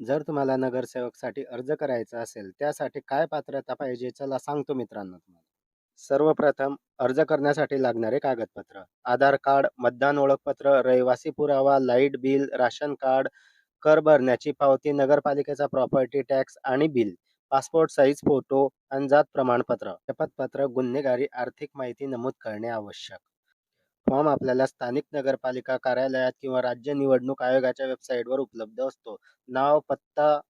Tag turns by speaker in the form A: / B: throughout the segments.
A: जर तुम्हाला नगरसेवकसाठी अर्ज करायचा असेल, त्यासाठी काय पात्रता पाहिजे? चला सांगतो मित्रांनो तुम्हाला. सर्वप्रथम अर्ज करण्यासाठी लागणारे कागदपत्र. आधार कार्ड, मतदान ओळखपत्र, रहिवासी पुरावा, लाइट बिल, राशन कार्ड, कर भरण्याची पावती, नगरपालिकेचा प्रॉपर्टी टॅक्स आणि बिल, पासपोर्ट साईज फोटो आणि जात प्रमाणपत्र, शपथपत्र, गुन्हेगारी आर्थिक माहिती नमूद करणे आवश्यक. फॉर्म आपल्याला स्थानिक नगरपालिका कार्यालयात किंवा राज्य निवडणूक आयोगाच्या वेबसाईटवर उपलब्ध असतो. नाव, पत्ता,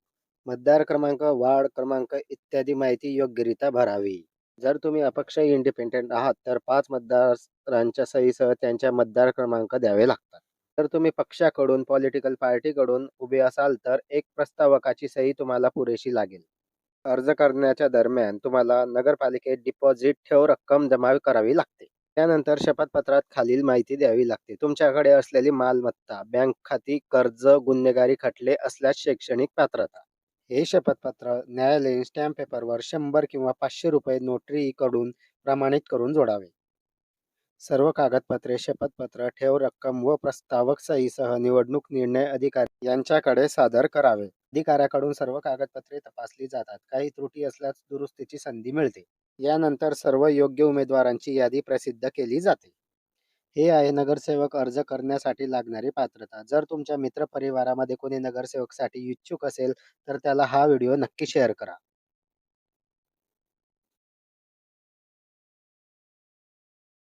A: मतदार क्रमांक, वार्ड क्रमांक इत्यादी माहिती योग्यरित्या भरावी. जर तुम्ही अपक्ष इंडिपेंडेंट आहात तर पाच मतदारांच्या सहीसह त्यांच्या मतदार क्रमांक द्यावे लागतात. जर तुम्ही पक्षाकडून पॉलिटिकल पार्टीकडून उभे असाल तर एक प्रस्तावकाची सही तुम्हाला पुरेशी लागेल. अर्ज करण्याच्या दरम्यान तुम्हाला नगरपालिकेत डिपॉझिट ठेव रक्कम जमा करावी लागते. त्यानंतर शपथपत्रात खालील माहिती द्यावी लागते. तुमच्याकडे असलेली मालमत्ता, बँक खाती, कर्ज, गुन्हेगारी खटले असल्यास शैक्षणिक पात्रता. हे शपथपत्र न्यायालयीन स्टॅम्प पेपरवर शंभर किंवा पाचशे रुपये नोटरीकडून प्रमाणित करून जोडावे. सर्व कागदपत्रे, शपथपत्र, ठेव रक्कम व प्रस्तावक सहीसह निवडणूक निर्णय अधिकारी यांच्याकडे सादर करावे. अधिकाऱ्याकडून सर्व कागदपत्रे तपासली जातात. काही त्रुटी असल्यास दुरुस्तीची संधी मिळते. यानंतर सर्व योग्य उमेदवारांची यादी प्रसिद्ध केली जाते. हे आहे नगरसेवक अर्ज करण्यासाठी लागणारी पात्रता. जर तुमच्या मित्रपरिवारामध्ये कोणी नगरसेवकसाठी इच्छुक असेल तर त्याला हा व्हिडिओ नक्की शेअर करा.